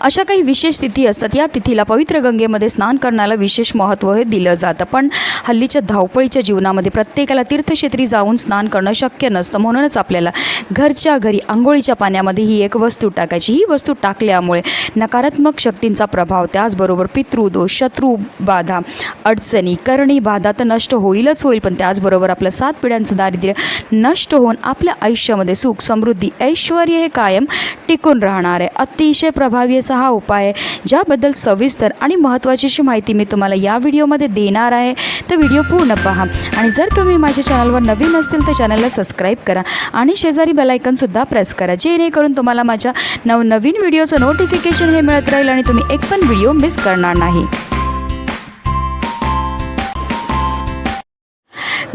अशा काही विशेष तिथी असतात. या तिथीला पवित्र गंगेमध्ये स्नान करण्याला विशेष महत्त्व हे दिलं जातं. पण हल्लीच्या धावपळीच्या जीवनामध्ये प्रत्येकाला तीर्थक्षेत्री जाऊन स्नान करणं शक्य नसतं. म्हणूनच आपल्याला घरच्या घरी आंघोळीच्या पाण्यामध्ये ही एक वस्तू टाकायची. ही वस्तू टाकल्यामुळे नकारात्मक शक्तींचा प्रभाव त्याचबरोबर पितृदोष शत्रू बाधा अडचणी करणी बाधा तर नष्ट होईलच होईल पण त्याचबरोबर आपलं सात पिढ्यांचं दारिद्र्य नष्ट होऊन आपल्या आयुष्यामध्ये सुख समृद्धी ऐश्वर हे कायम टिकून राहणार आहे. अतिशय प्रभावी असा हा उपाय आहे ज्याबद्दल सविस्तर आणि महत्त्वाची अशी माहिती मी तुम्हाला या व्हिडिओमध्ये देणार आहे. तर व्हिडिओ पूर्ण पहा. आणि जर तुम्ही माझ्या चॅनलवर नवीन असतील तर चॅनलला सबस्क्राईब करा आणि शेजारी बेलायकनसुद्धा प्रेस करा जेणेकरून तुम्हाला माझ्या नवनवीन व्हिडिओचं नोटिफिकेशन हे मिळत राहील आणि तुम्ही एक पण व्हिडिओ मिस करणार नाही.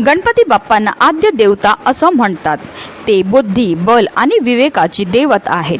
गणपती बाप्पांना आद्य देवता असं म्हणतात. ते बुद्धी बल आणि विवेकाची देवत आहेत.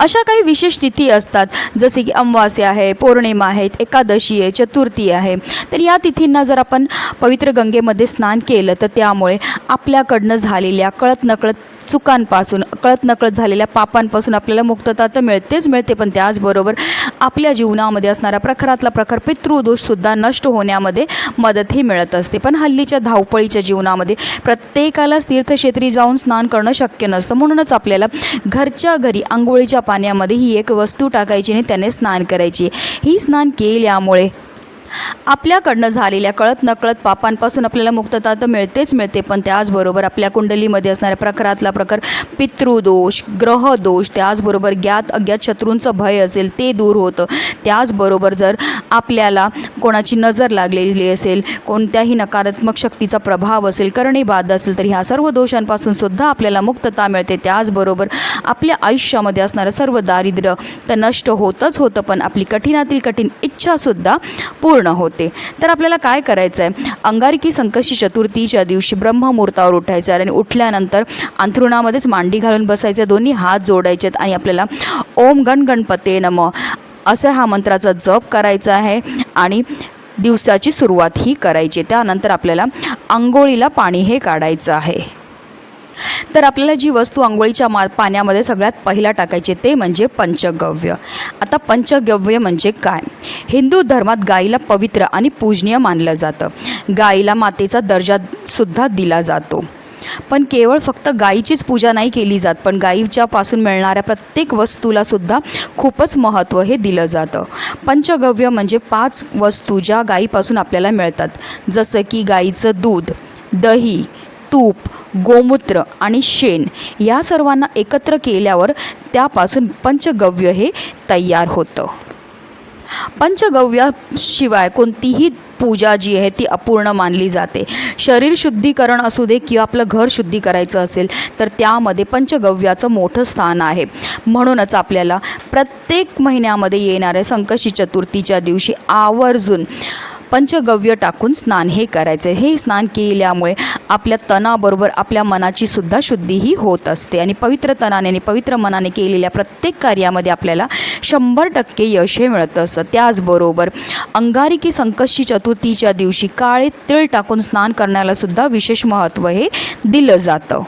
अशा काही विशेष तिथी असतात जसे की अमावास्या आहे पौर्णिमा आहेत एकादशी आहे चतुर्थी आहे. तर या तिथींना जर आपण पवित्र गंगेमध्ये स्नान केलं तर त्यामुळे आपल्याकडनं झालेल्या कळत नकळत चुकांपासून कळत नकळत झालेल्या पापांपासून आपल्याला मुक्तता तर मिळतेच मिळते पण त्याचबरोबर आपल्या जीवनामध्ये असणारा प्रखरातला प्रखर पितृदोषसुद्धा नष्ट होण्यामध्ये मदतही मिळत असते. पण हल्लीच्या धावपळीच्या जीवनामध्ये प्रत्येकालाच तीर्थक्षेत्री जाऊन स्नान करणं शक्य नसतं. म्हणूनच आपल्याला घरच्या घरी आंघोळीच्या पाण्यामध्ये ही एक वस्तू टाकायची आणि त्याने स्नान करायची. ही स्नान केल्यामुळे आपल्याकडनं झालेल्या कळत नकळत पापांपासून आपल्याला मुक्तता तर मिळतेच मिळते पण त्याचबरोबर आपल्या कुंडलीमध्ये असणाऱ्या प्रखरातला प्रकार पितृदोष ग्रहदोष त्याचबरोबर ज्ञात अज्ञात शत्रूंचं भय असेल ते दूर होतं. त्याचबरोबर जर आपल्याला कोणाची नजर लागलेली असेल कोणत्याही नकारात्मक शक्तीचा प्रभाव असेल करणी बाद असेल तर ह्या सर्व दोषांपासून सुद्धा आपल्याला मुक्तता मिळते. त्याचबरोबर आपल्या आयुष्यामध्ये असणारं सर्व दारिद्र्य तर नष्ट होतच होतं पण आपली कठीणातील कठीण इच्छासुद्धा पूर्ण होते. तर आपल्याला काय करायचं आहे अंगारकी संकष्टी चतुर्थीच्या दिवशी ब्रह्ममुहूर्तावर उठायचं आहे. आणि उठल्यानंतर अंथरुणामध्येच मांडी घालून बसायचं. दोन्ही हात जोडायचे आहेत. आणि आपल्याला ओम गण गणपते नम असं हा मंत्राचा जप करायचा आहे. आणि दिवसाची सुरुवात ही करायची त्यानंतर आपल्याला आंघोळीला पाणी हे काढायचं आहे. तर आपल्याला जी वस्तू आंघोळीच्या मा पाण्यामध्ये सगळ्यात पहिला टाकायची ते म्हणजे पंचगव्य. आता पंचगव्य म्हणजे काय? हिंदू धर्मात गाईला पवित्र आणि पूजनीय मानलं जातं. गाईला मातेचा दर्जासुद्धा दिला जातो. पण केवळ फक्त गाईचीच पूजा नाही केली जात पण गाईच्यापासून मिळणाऱ्या प्रत्येक वस्तूला सुद्धा खूपच महत्त्व हे दिलं जातं. पंचगव्य म्हणजे पाच वस्तू ज्या गाईपासून आपल्याला मिळतात. जसं की गाईचं दूध दही तूप गोमूत्र आणि शेण या सर्वांना एकत्र केल्यावर त्यापासून पंचगव्य हे तयार होतं. पंचगव्याशिवाय कोणतीही पूजा जी आहे ती अपूर्ण मानली जाते. शरीर शुद्धीकरण असू दे किंवा आपलं घर शुद्धी करायचं असेल तर त्यामध्ये पंचगव्याचं मोठं स्थान आहे. म्हणूनच आपल्याला प्रत्येक महिन्यामध्ये येणाऱ्या संकष्टी चतुर्थीच्या दिवशी आवर्जून पंचगव्य टाकून स्नान हे करायचं. हे स्नान केल्यामुळे आपल्या तणाबरोबर आपल्या मनाची सुद्धा शुद्धीही होत असते. आणि पवित्र तनाने आणि पवित्र मनाने केलेल्या प्रत्येक कार्यामध्ये आपल्याला शंभर टक्के यश हे मिळत असतं. त्याचबरोबर अंगारिकी संकष्टी चतुर्थीच्या दिवशी काळे तिळ टाकून स्नान करण्याला सुद्धा विशेष महत्त्व हे दिलं जातं.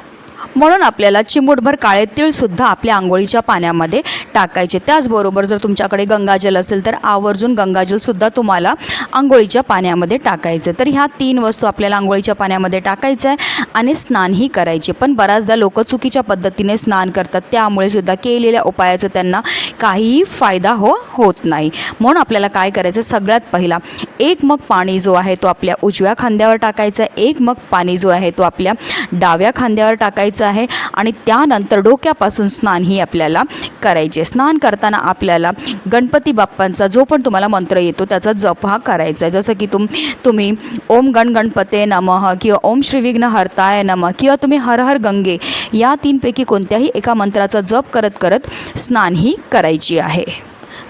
म्हणून आपल्याला चिमूटभर काळे तीळसुद्धा आपल्या आंघोळीच्या पाण्यामध्ये टाकायचे. त्याचबरोबर जर तुमच्याकडे गंगाजल असेल तर आवर्जून गंगाजलसुद्धा तुम्हाला आंघोळीच्या पाण्यामध्ये टाकायचं. तर ह्या तीन वस्तू आपल्याला आंघोळीच्या पाण्यामध्ये टाकायचं आहे आणि स्नानही करायचे. पण बऱ्याचदा लोक चुकीच्या पद्धतीने स्नान करतात. त्यामुळे सुद्धा केलेल्या उपायाचं त्यांना काहीही फायदा हो होत नाही. म्हणून आपल्याला काय करायचं सगळ्यात पहिला एक मग पाणी जो आहे तो आपल्या उजव्या खांद्यावर टाकायचा आहे. एक मग पाणी जो आहे तो आपल्या डाव्या खांद्यावर टाकायचा आहे आणि त्यानंतर डोक्यापासून स्नान ही आपल्याला करायचे स्नान करताना आपल्याला गणपती बाप्पांचा जो पण तुम्हाला मंत्र येतो त्याचा जप हा करायचा आहे. जसं की तुम तुम्ही ओम गण गणपते नमः किंवा ओम श्रीविघ्न हरताय नमः किंवा तुम्ही हर हर गंगे या तीनपैकी कोणत्याही एका मंत्राचा जप करत करत स्नान ही करायची आहे.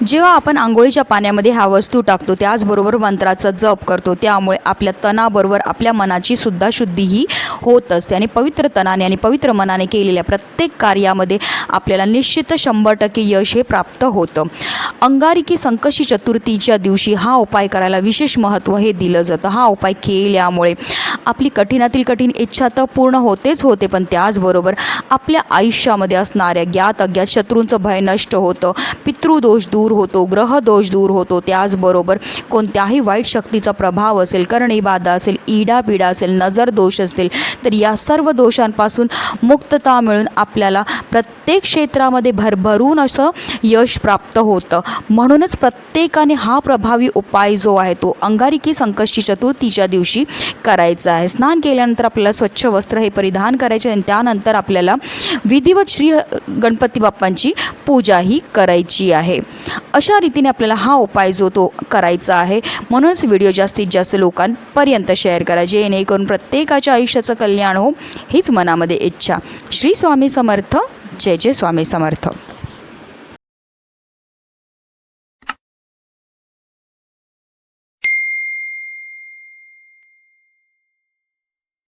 जेव्हा आपण आंघोळीच्या पाण्यामध्ये हा वस्तू टाकतो त्याचबरोबर मंत्राचा जप करतो त्यामुळे आपल्या तणाबरोबर आपल्या मनाची सुद्धा शुद्धी ही होत असते आणि पवित्र तनाने आणि पवित्र मनाने केलेल्या प्रत्येक कार्यामध्ये आपल्याला निश्चित शंभर टक्के यश हे प्राप्त होतं. अंगारिकी संकशी चतुर्थीच्या दिवशी हा उपाय करायला विशेष महत्त्व हे दिलं जातं. हा उपाय केल्यामुळे आपली कठीणातील कठीण इच्छा तर पूर्ण होतेच होते पण त्याचबरोबर आपल्या आयुष्यामध्ये असणाऱ्या ज्ञात अज्ञात शत्रूंचं भय नष्ट होतं. पितृदोष दूर होतो ग्रहदोष दूर होतो त्याचबरोबर कोणत्याही वाईट शक्तीचा प्रभाव असेल करणी बाधा असेल इडापिडा असेल नजर दोष असतील तर या सर्व दोषांपासून मुक्तता मिळून आपल्याला प्रत्येक प्रत्येक क्षेत्रामध्ये भरभरून असं यश प्राप्त होतं. म्हणूनच प्रत्येकाने हा प्रभावी उपाय जो आहे तो अंगारिकी संकष्टी चतुर्थीच्या दिवशी करायचा आहे. स्नान केल्यानंतर आपल्याला स्वच्छ वस्त्र हे परिधान करायचे आणि त्यानंतर आपल्याला विधिवत श्री गणपती बाप्पांची पूजा ही करायची आहे. अशा रीतीने आपल्याला हा उपाय जो तो करायचा आहे. म्हणूनच व्हिडिओ जास्तीत जास्त लोकांपर्यंत शेअर करा. जेणेकरून प्रत्येकाच्या आयुष्याचं कल्याण हो हीच मनामध्ये इच्छा. श्री स्वामी समर्थ. जय जय स्वामी समर्थ.